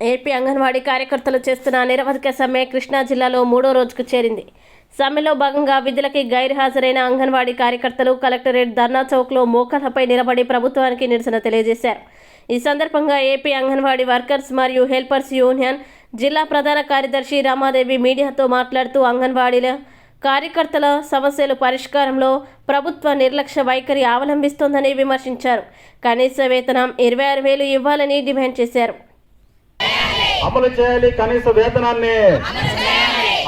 AP anganwadi కార్యకర్తలు చేస్తున్న నిరవధిక సమ్మె కృష్ణా జిల్లాలో మూడో రోజుకు చేరింది. సమ్మెలో భాగంగా విధులకి గైర్హాజరైన అంగన్వాడీ కార్యకర్తలు కలెక్టరేట్ ధర్నా చౌక్లో మోకాళ్ళపై నిలబడి ప్రభుత్వానికి నిరసన తెలియజేశారు. ఈ సందర్భంగా ఏపీ అంగన్వాడీ వర్కర్స్ మరియు హెల్పర్స్ యూనియన్ జిల్లా ప్రధాన కార్యదర్శి రామాదేవి మీడియాతో మాట్లాడుతూ అంగన్వాడీల కార్యకర్తల సమస్యలు పరిష్కారంలో ప్రభుత్వ నిర్లక్ష్య వైఖరి అవలంబిస్తోందని విమర్శించారు. కనీస వేతనం ఇరవై ఆరు వేలు ఇవ్వాలని డిమాండ్ చేశారు. అమలు చేయాలి కనీస వేతనాన్ని.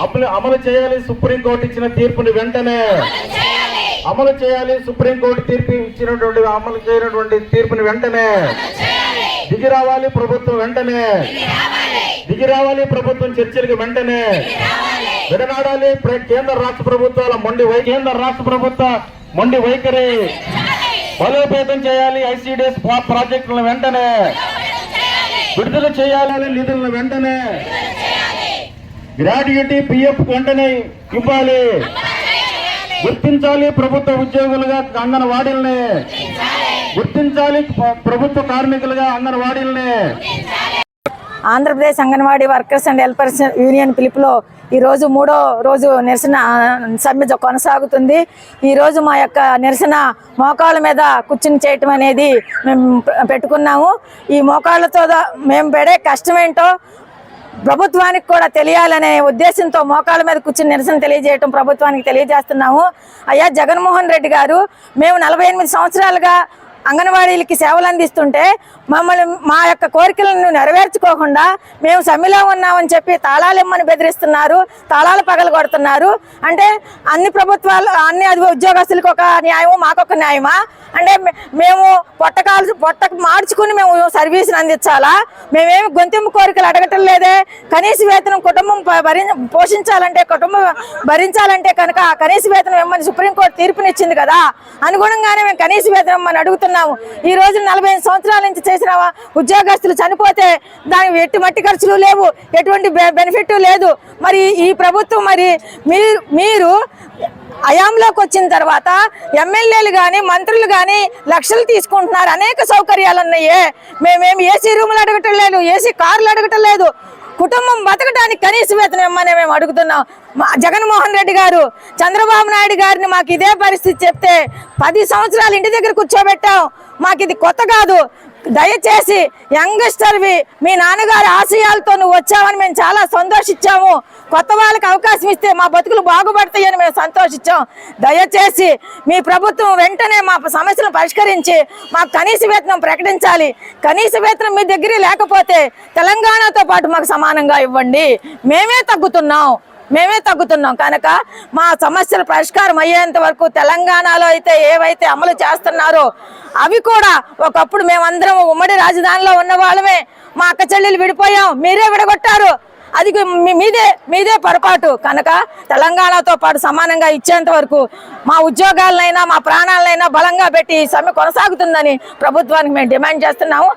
అమలు అమలు చేయాలి సుప్రీంకోర్టు ఇచ్చిన తీర్పుని వెంటనే. అమలు చేయాలి. సుప్రీంకోర్టు తీర్పు ఇచ్చినటువంటి అమలు చేయనటువంటి తీర్పుని వెంటనే. దిగి రావాలి ప్రభుత్వం వెంటనే. దిగి రావాలి. ప్రభుత్వం చర్చలకు వెంటనే. విడనాడాలి కేంద్ర రాష్ట్ర ప్రభుత్వాల మొండి కేంద్ర రాష్ట్ర ప్రభుత్వ మొండి వైఖరి. బలోపేతం చేయాలి ఐసీడీఎస్ ప్రాజెక్టులను వెంటనే. విడుదల చేయాలని నిధులను వెంటనే గ్రాడ్యుయేటీ పిఎఫ్ వెంటనే ఇవ్వాలి. గుర్తించాలి ప్రభుత్వ ఉద్యోగులుగా అంగన్వాడీల్ని. గుర్తించాలి ప్రభుత్వ కార్మికులుగా అంగన్వాడీల్ని. Andhra Pradesh anganwadi workers and helpers union పిలుపులో ఈరోజు మూడో రోజు నిరసన సమ్మె కొనసాగుతుంది. ఈరోజు మా యొక్క నిరసన మోకాళ్ళ మీద కూర్చుని చేయటం అనేది మేము పెట్టుకున్నాము. ఈ మోకాళ్ళతో మేము పడే కష్టం ఏంటో ప్రభుత్వానికి కూడా తెలియాలనే ఉద్దేశంతో మోకాళ్ళ మీద కూర్చుని నిరసన తెలియజేయటం ప్రభుత్వానికి తెలియజేస్తున్నాము. అయ్యా జగన్మోహన్ రెడ్డి గారు మేము నలభై ఎనిమిది సంవత్సరాలుగా అంగన్వాడీలకి సేవలు అందిస్తుంటే మమ్మల్ని మా యొక్క కోరికలను నెరవేర్చుకోకుండా మేము సమ్మెలో ఉన్నామని చెప్పి తాళాలు ఇమ్మని బెదిరిస్తున్నారు తాళాలు పగలు కొడుతున్నారు. అంటే అన్ని ప్రభుత్వాలు అన్ని అది ఉద్యోగస్తులకు ఒక న్యాయము మాకొక న్యాయమా? అంటే మే- మేము పొట్టకాలు పొట్టకు మార్చుకుని మేము సర్వీస్ని అందించాలా? మేమేమి గొంతింపు కోరికలు అడగటం లేదే? కనీస వేతనం కుటుంబం భరి పోషించాలంటే కుటుంబం భరించాలంటే కనుక కనీస వేతనం ఇమ్మని సుప్రీంకోర్టు తీర్పునిచ్చింది కదా? అనుగుణంగానే మేము కనీస వేతనం ఇమ్మని చేస్తున్నాము ఈ రోజు నలభై ఐదు సంవత్సరాల నుంచి చేసిన ఉద్యోగస్తులు చనిపోతే దానికి ఎట్టి మట్టి ఖర్చులు లేవు ఎటువంటి బె- బెనిఫిట్ లేదు. మరి ఈ ప్రభుత్వం మరి మీరు మీరు అయాంలోకి వచ్చిన తర్వాత ఎమ్మెల్యేలు కానీ మంత్రులు కానీ లక్షలు తీసుకుంటున్నారు. అనేక సౌకర్యాలు ఉన్నాయే. మేమేమి ఏసీ రూములు అడగటం లేదు ఏసీ కార్లు అడగటం లేదు. కుటుంబం బతకడానికి కనీస వేతనం ఇమ్మని మేము అడుగుతున్నాం. మా జగన్మోహన్ రెడ్డి గారు చంద్రబాబు నాయుడు గారిని మాకు ఇదే పరిస్థితి చెప్తే పది సంవత్సరాలు ఇంటి దగ్గర కూర్చోబెట్టాం. మాకు ఇది కొత్త కాదు. దయచేసి యంగ్స్టర్వి మీ నాన్నగారి ఆశయాలతో నువ్వు వచ్చావని మేము చాలా సంతోషించాము. కొత్త వాళ్ళకి అవకాశం ఇస్తే మా బతుకులు బాగుపడతాయని మేము సంతోషించాం. దయచేసి మీ ప్రభుత్వం వెంటనే మా సమస్యలను పరిష్కరించి మాకు కనీస వేతనం ప్రకటించాలి. కనీస వేతనం మీ దగ్గర లేకపోతే తెలంగాణతో పాటు మాకు సమానంగా ఇవ్వండి. మేమే తగ్గుతున్నాం. మేమే తగ్గుతున్నాం. కనుక మా సమస్యల పరిష్కారం అయ్యేంత వరకు తెలంగాణలో అయితే ఏవైతే అమలు చేస్తున్నారో అవి కూడా ఒకప్పుడు మేమందరం ఉమ్మడి రాజధానిలో ఉన్న వాళ్ళమే. మా అక్క చెల్లెలు విడిపోయాం. మీరే విడగొట్టారు. అది మీదే మీదే పొరపాటు. కనుక తెలంగాణతో పాటు సమానంగా ఇచ్చేంత వరకు మా ఉద్యోగాలనైనా మా ప్రాణాలనైనా బలంగా పెట్టి ఈ సమ్మె కొనసాగుతుందని ప్రభుత్వానికి మేము డిమాండ్ చేస్తున్నాము.